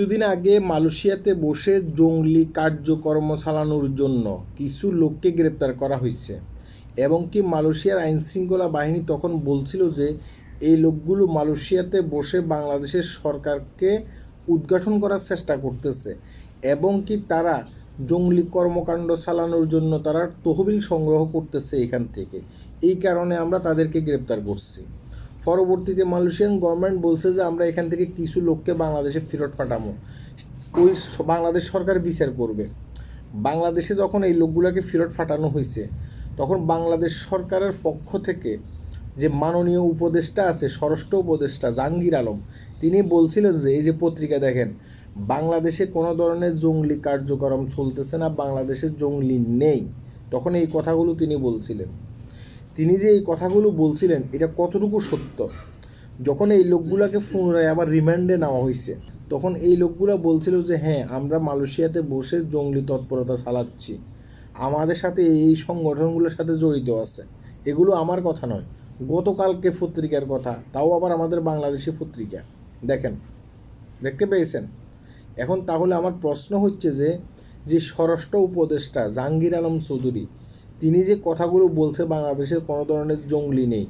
কিছুদিন আগে মালয়েশিয়াতে বসে জঙ্গলি কার্যকর্ম চালানোর জন্য কিছু লোককে গ্রেপ্তার করা হয়েছে। এবং কি মালয়েশিয়ার আইনশৃঙ্খলা বাহিনী তখন বলছিল যে, এই লোকগুলো মালয়েশিয়াতে বসে বাংলাদেশের সরকারকে উদ্ঘাটন করার চেষ্টা করতেছে এবং কি তারা জঙ্গলি কর্মকাণ্ড চালানোর জন্য তারা তহবিল সংগ্রহ করতেছে এখান থেকে। এই কারণে আমরা তাদেরকে গ্রেপ্তার করছি। পরবর্তীতে মালয়েশিয়ান গভর্নমেন্ট বলছে যে আমরা এখান থেকে কিছু লোককে বাংলাদেশে ফেরত পাঠাবো। ওই বাংলাদেশ সরকার বিচার করবে। বাংলাদেশে যখন এই লোকগুলোকে ফেরত পাঠানো হয়েছে, তখন বাংলাদেশ সরকারের পক্ষ থেকে যে মাননীয় উপদেষ্টা আছে, স্বরাষ্ট্র উপদেষ্টা জাহাঙ্গীর আলম, তিনি বলছিলেন যে, এই যে পত্রিকা দেখেন, বাংলাদেশে কোনো ধরনের জঙ্গলি কার্যক্রম চলতেছে না, বাংলাদেশে জঙ্গলি নেই। তখন এই কথাগুলো তিনি বলছিলেন। তিনি যে এই কথাগুলো বলছিলেন, এটা কতটুকু সত্য? যখন এই লোকগুলোকে পুনরায় আবার রিমান্ডে নেওয়া হয়েছে তখন এই লোকগুলো বলছিল যে হ্যাঁ আমরা মালয়েশিয়াতে বসে জঙ্গলি তৎপরতা চালাচ্ছি। আমাদের সাথে এই সংগঠনগুলোর সাথে জড়িত আছে। এগুলো আমার কথা নয়। গতকালকে পত্রিকার কথা, তাও আবার আমাদের বাংলাদেশি পত্রিকা। দেখেন, দেখতে পেয়েছেন? এখন তাহলে আমার প্রশ্ন হচ্ছে যে যে স্বরাষ্ট্র উপদেষ্টা জাহাঙ্গীর আলম চৌধুরী তিনি যে কথাগুলো বলছে বাংলাদেশের কোনো ধরনের জঙ্গলি নেই,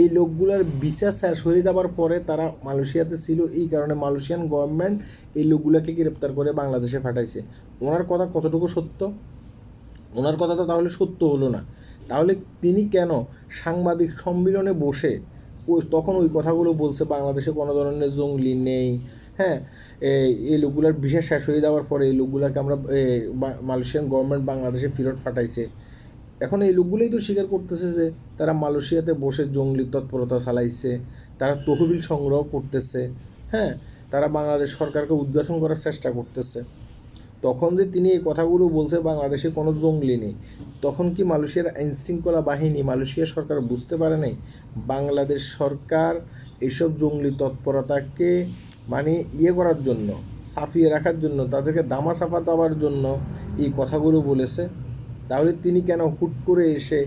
এই লোকগুলোর বিচার শেষ হয়ে যাবার পরে তারা মালয়েশিয়াতে ছিল, এই কারণে মালয়েশিয়ান গভর্নমেন্ট এই লোকগুলোকে গ্রেপ্তার করে বাংলাদেশে পাঠাইছে। ওনার কথা কতটুকু সত্য? ওনার কথা তো তাহলে সত্য হলো না। তাহলে তিনি কেন সাংবাদিক সম্মেলনে বসে ওই তখন ওই কথাগুলো বলছে বাংলাদেশে কোনো ধরনের জঙ্গলি নেই হ্যাঁ? এই লোকগুলার বিশেষ শেষ হয়ে যাওয়ার পরে এই লোকগুলাকে আমরা মালয়েশিয়ান গভর্নমেন্ট বাংলাদেশে ফেরত পাঠাইছে। এখন এই লোকগুলোই তো স্বীকার করতেছে যে তারা মালয়েশিয়াতে বসে জঙ্গলি তৎপরতা চালাইছে, তারা তহবিল সংগ্রহ করতেছে হ্যাঁ? তারা বাংলাদেশ সরকারকে উদ্ঘাটন করার চেষ্টা করতেছে। তখন যে তিনি এই কথাগুলো বলছে, বাংলাদেশে কোনো জঙ্গলি নেই। তখন কি মালয়েশিয়ার আইনশৃঙ্খলা বাহিনী, মালয়েশিয়া সরকার বুঝতে পারে নাই? বাংলাদেশ সরকার এইসব জঙ্গলি তৎপরতাকে মানে ইয়ে করার জন্য, সাফিয়ে রাখার জন্য, তাদেরকে দামা সাফা দেওয়ার জন্য এই কথাগুলো বলেছে। তাহলে তিনি কেন হুট করে এসে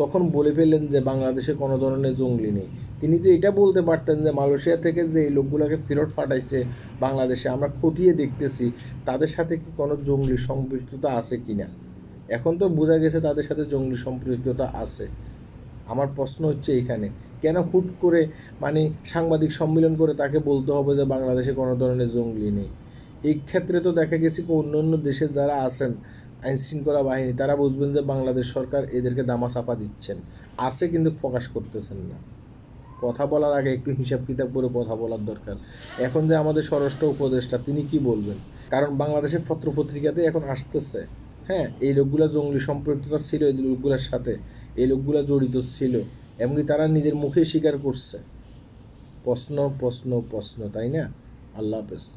তখন বলে ফেললেন যে বাংলাদেশে কোনো ধরনের জঙ্গলি নেই? তিনি তো এটা বলতে পারতেন যে মালয়েশিয়া থেকে যে এই লোকগুলোকে ফেরত পাঠাইছে বাংলাদেশে, আমরা খতিয়ে দেখতেছি, তাদের সাথে কি কোনো জঙ্গলি সম্পৃক্ততা আছে কি না এখন তো বোঝা গেছে তাদের সাথে জঙ্গলি সম্পৃক্ততা আছে। আমার প্রশ্ন হচ্ছে এখানে, কেন হুট করে মানে সাংবাদিক সম্মেলন করে তাকে বলতে হবে যে বাংলাদেশে কোনো ধরনের জঙ্গলি নেই? এই ক্ষেত্রে তো দেখা গেছে অন্য অন্য দেশে যারা আছেন আইন শৃঙ্খলা বাহিনী, তারা বুঝবেন যে বাংলাদেশ সরকার এদেরকে দামা চাপা দিচ্ছেন। আছে কিন্তু প্রকাশ করতেছেন না। কথা বলার আগে একটু হিসাব কিতাব করে কথা বলার দরকার। এখন যে আমাদের স্বরাষ্ট্র উপদেষ্টা, তিনি কি বলবেন? কারণ বাংলাদেশের পত্র পত্রিকাতে এখন আসতেছে। হ্যাঁ এই লোকগুলা জঙ্গলি সম্পৃক্ততা ছিল, এই লোকগুলোর সাথে। এই লোকগুলা জড়িত ছিল, এমনকি তারা নিজের মুখে স্বীকার করছে। প্রশ্ন প্রশ্ন প্রশ্ন, তাই না? আল্লাহ হাফেজ।